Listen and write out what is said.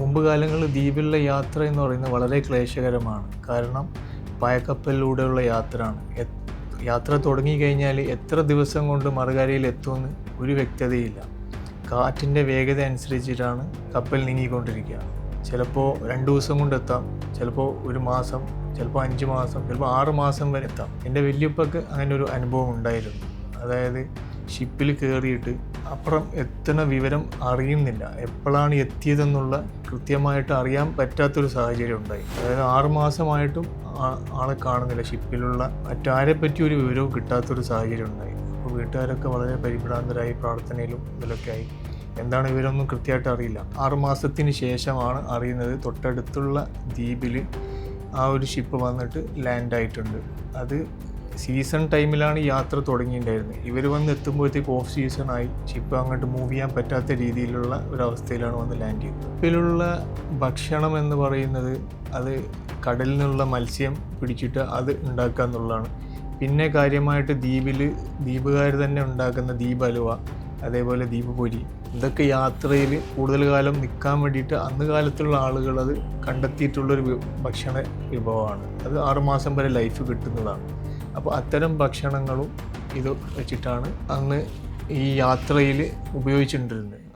മുമ്പ് കാലങ്ങളിൽ ദ്വീപിലുള്ള യാത്ര എന്ന് പറയുന്നത് വളരെ ക്ലേശകരമാണ്. കാരണം പായക്കപ്പലിലൂടെയുള്ള യാത്രയാണ്. യാത്ര തുടങ്ങിക്കഴിഞ്ഞാൽ എത്ര ദിവസം കൊണ്ട് മറുകരയിൽ എത്തുമെന്ന് ഒരു വ്യക്തതയില്ല. കാറ്റിന്റെ വേഗത അനുസരിച്ചിട്ടാണ് കപ്പൽ നീങ്ങിക്കൊണ്ടിരിക്കുക. ചിലപ്പോൾ രണ്ട് ദിവസം കൊണ്ട് എത്താം ചിലപ്പോൾ ഒരു മാസം ചിലപ്പോൾ അഞ്ച് മാസം ചിലപ്പോൾ ആറ് മാസം വരെ എത്താം. എന്റെ വല്യപ്പക്ക് അങ്ങനെ ഒരു അനുഭവം ഉണ്ടായിരുന്നു. അതായത് ഷിപ്പിൽ കയറിയിട്ട് അപ്പുറം എത്തുന്ന വിവരം അറിയുന്നില്ല. എപ്പോഴാണ് എത്തിയതെന്നുള്ള കൃത്യമായിട്ട് അറിയാൻ പറ്റാത്തൊരു സാഹചര്യം ഉണ്ടായി. അതായത് ആറുമാസമായിട്ടും ആളെ കാണുന്നില്ല. ഷിപ്പിലുള്ള മറ്റാരെ പറ്റി ഒരു വിവരവും കിട്ടാത്തൊരു സാഹചര്യം ഉണ്ടായി. അപ്പോൾ വീട്ടുകാരൊക്കെ വളരെ പരിഭ്രാന്തരായി പ്രാർത്ഥനയിലും ഇതിലൊക്കെ ആയി. എന്താണ് ഇവരൊന്നും കൃത്യമായിട്ട് അറിയില്ല. ആറുമാസത്തിന് ശേഷമാണ് അറിയുന്നത്. തൊട്ടടുത്തുള്ള ദ്വീപിൽ ആ ഒരു ഷിപ്പ് വന്നിട്ട് ലാൻഡ് ആയിട്ടുണ്ട് അത് സീസൺ ടൈമിലാണ് യാത്ര തുടങ്ങിയിട്ടുണ്ടായിരുന്നത്. ഇവർ വന്ന് എത്തുമ്പോഴത്തേക്ക് ഓഫ് സീസണായി ചിപ്പ് അങ്ങോട്ട് മൂവ് ചെയ്യാൻ പറ്റാത്ത രീതിയിലുള്ള ഒരവസ്ഥയിലാണ് വന്ന് ലാൻഡ് ചെയ്തത്. ഷിപ്പിലുള്ള ഭക്ഷണം എന്ന് പറയുന്നത് അത് കടലിൽ നിന്നുള്ള മത്സ്യം പിടിച്ചിട്ട് അത് ഉണ്ടാക്കുക എന്നുള്ളതാണ്. പിന്നെ കാര്യമായിട്ട് ദ്വീപിൽ ദ്വീപുകാർ തന്നെ ഉണ്ടാക്കുന്ന ദ്വീപ് അലുവ അതേപോലെ ദ്വീപ് പൊരി. ഇതൊക്കെ യാത്രയിൽ കൂടുതൽ കാലം നിൽക്കാൻ വേണ്ടിയിട്ട് അന്ന് കാലത്തുള്ള ആളുകൾ അത് കണ്ടെത്തിയിട്ടുള്ളൊരു ഭക്ഷണ വിഭവമാണ്. അത് ആറുമാസം വരെ ലൈഫ് കിട്ടുന്നതാണ്. അപ്പോൾ അത്തരം ഭക്ഷണങ്ങളും ഇത് വെച്ചിട്ടാണ് അന്ന് ഈ യാത്രയിൽ ഉപയോഗിച്ചിട്ടുണ്ടിരുന്നത്